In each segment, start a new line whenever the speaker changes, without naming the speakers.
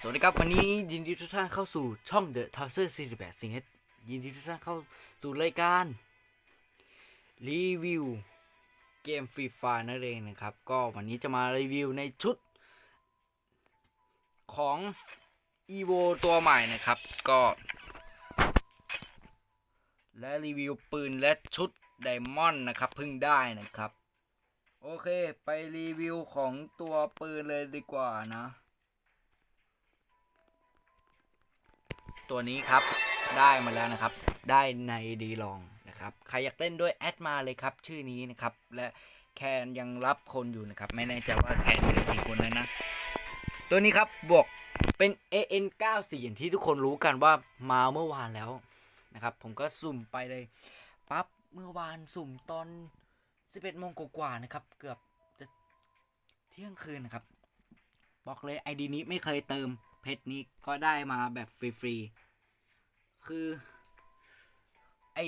สวัสดีครับ วันนี้ยินดีทุกท่านเข้าสู่ช่อง The t o w s e r 48สิงห์ยินดีทุกท่านเข้าสู่รายการ รีวิว เกมฟรีไฟนั่นเองนะครับ ก็วันนี้จะมารีวิวในชุด ของ EVO ตัวใหม่นะครับ ก็ และรีวิวปืนและชุดไดมอนด์นะครับเพิ่งได้นะครับ โอเค ไปรีวิวของตัวปืนเลยดีกว่านะ ตัวนี้ครับได้มาแล้วนะครับ ได้ในดีลองนะครับ ใครอยากเล่นด้วยแอดมาเลยครับ ชื่อนี้นะครับ และแคนยังรับคนอยู่นะครับ ไม่แน่ใจว่าแคนจะกี่คนแล้วนะ ตัวนี้ครับบวกเป็น AN 94 อย่างที่ทุกคนรู้กันว่ามาเมื่อวานแล้วนะครับ ผมก็สุ่มไปเลยปั๊บเมื่อวานสุ่มตอน 11โมงกว่าๆนะครับ เกือบจะเที่ยงคืนนะครับ บอกเลยไอดีนี้ไม่เคยเติม เพชรนี้ก็ได้มาแบบฟรีๆ คือไอ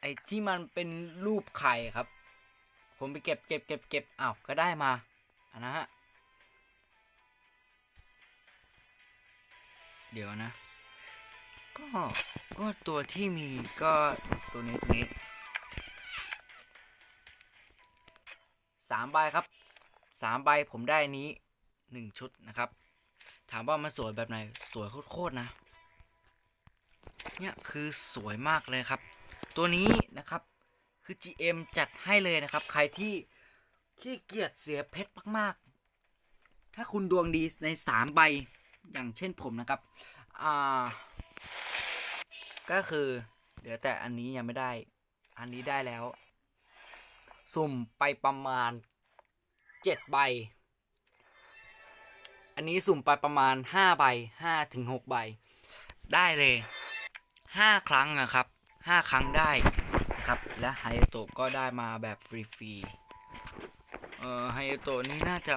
ไอ้ที่มันเป็นรูปไข่ครับ ผมไปเก็บเก็บเก็บเก็บอ้าวก็ได้มาอะนะฮะ เดี๋ยวนะ ก็ก็ตัวที่มีก็ตัวนี้ตัวนี้สามใบครับสามใบผมได้นี้หนึ่งชุดนะครับ ถามว่ามันสวยแบบไหนสวยโคตรๆนะ เนี่ยคือสวยมากเลยครับ ตัวนี้นะครับคือ GM จัดให้เลยนะครับ ใครที่ขี้เกียจเสียเพชรมากๆ ถ้าคุณดวงดีใน 3 ใบอย่างเช่นผมนะครับ อ่า ก็คือเดี๋ยวแต่อันนี้ยังไม่ได้ อันนี้ได้แล้ว สุ่มไปประมาณ 7 ใบ อันนี้สุ่มไปประมาณ5ใบ5ถึง6ใบ ได้เลย5ครั้งนะครับ5ครั้งได้นะครับ และไฮโตะก็ได้มาแบบฟรีๆเอ่อไฮโตะนี่น่าจะ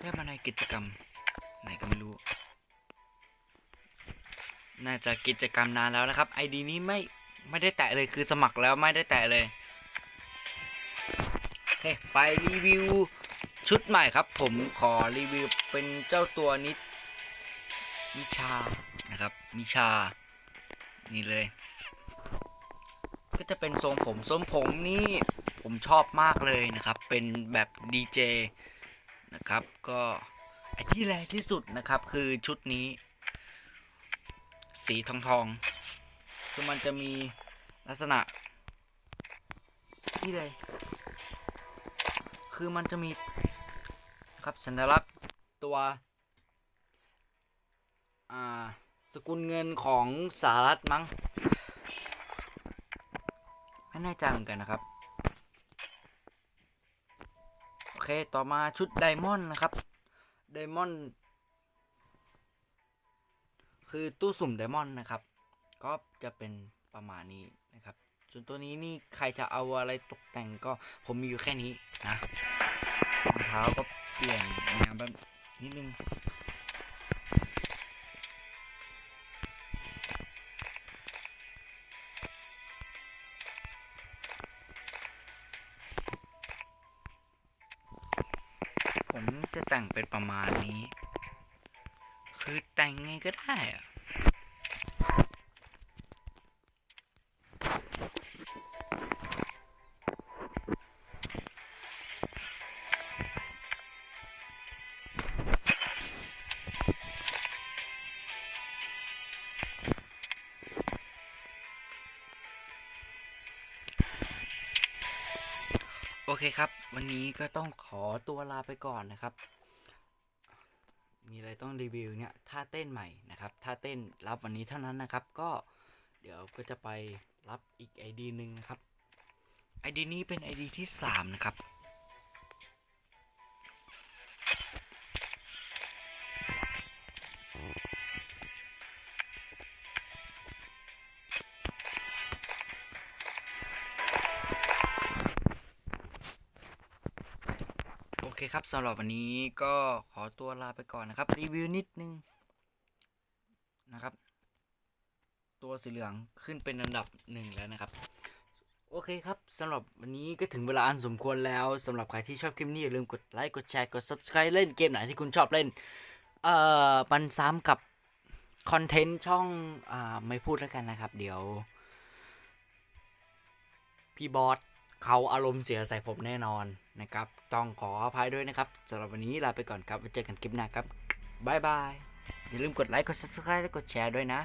ได้มาในกิจกรรม ไหนก็ไม่รู้ น่าจะกิจกรรมนานแล้วนะครับไอดีนี้ไม่ไม่ได้แตะเลยคือสมัครแล้วไม่ได้แตะเลย โอเค ไปรีวิว ชุดใหม่ครับ ผมขอรีวิวเป็นเจ้าตัวนิดมิชานะครับมิชา นี่เลย ก็จะเป็นทรงผมทรงผมนี่ผมชอบมากเลยนะครับ เป็นแบบดีเจนะครับ ก็ไอที่แรงที่สุดนะครับ คือชุดนี้ สีทองทองคือมันจะมีลักษณะนี่เลย คือมันจะมี ครับสัญลักษณ์ตัวอ่าสกุลเงินของสหรัฐมั้ง ไม่แน่ใจเหมือนกันนะครับ โอเค ต่อมาชุดไดมอนด์นะครับไดมอนด์คือตู้สุ่มไดมอนด์นะครับ ก็จะเป็นประมาณนี้นะครับส่วนตัวนี้นี่ใครจะเอาอะไรตกแต่งก็ผมมีอยู่แค่นี้นะรองเท้าก็ เปลี่ยนแนวแบบนิดนึงผมจะแต่งเป็นประมาณนี้ คือแต่งไงก็ได้อะ โอเคครับ วันนี้ก็ต้องขอตัวลาไปก่อนนะครับ มีอะไรต้องรีวิวเนี่ยท่าเต้นใหม่นะครับท่าเต้นรับวันนี้เท่านั้นนะครับ ก็เดี๋ยวก็จะไปรับอีก ID หนึ่งนะครับ ID นี้เป็น ID ที่ 3 นะครับ เคครับสำหรับวันนี้ก็ขอตัวลาไปก่อนนะครับ รีวิวนิดนึงนะครับ ตัวสีเหลืองขึ้นเป็นอันดับหนึ่งแล้วนะครับ โอเคครับสำหรับวันนี้ก็ถึงเวลาอันสมควรแล้วสำหรับใครที่ชอบคลิปนี้อย่าลืมกดไลค์กดแชร์กด subscribe เล่นเกมไหนที่คุณชอบเล่น เอ่อมันซ้ำกับคอนเทนต์ช่องอ่าไม่พูดแล้วกันนะครับ เดี๋ยว พี่บอส เขาอารมณ์เสียใส่ผมแน่นอนนะครับ ต้องขออภัยด้วยนะครับสำหรับวันนี้ลาไปก่อนครับไว้เจอกันคลิปหน้าครับบายบายอย่าลืมกดไลค์กด subscribe และกดแชร์ด้วยนะ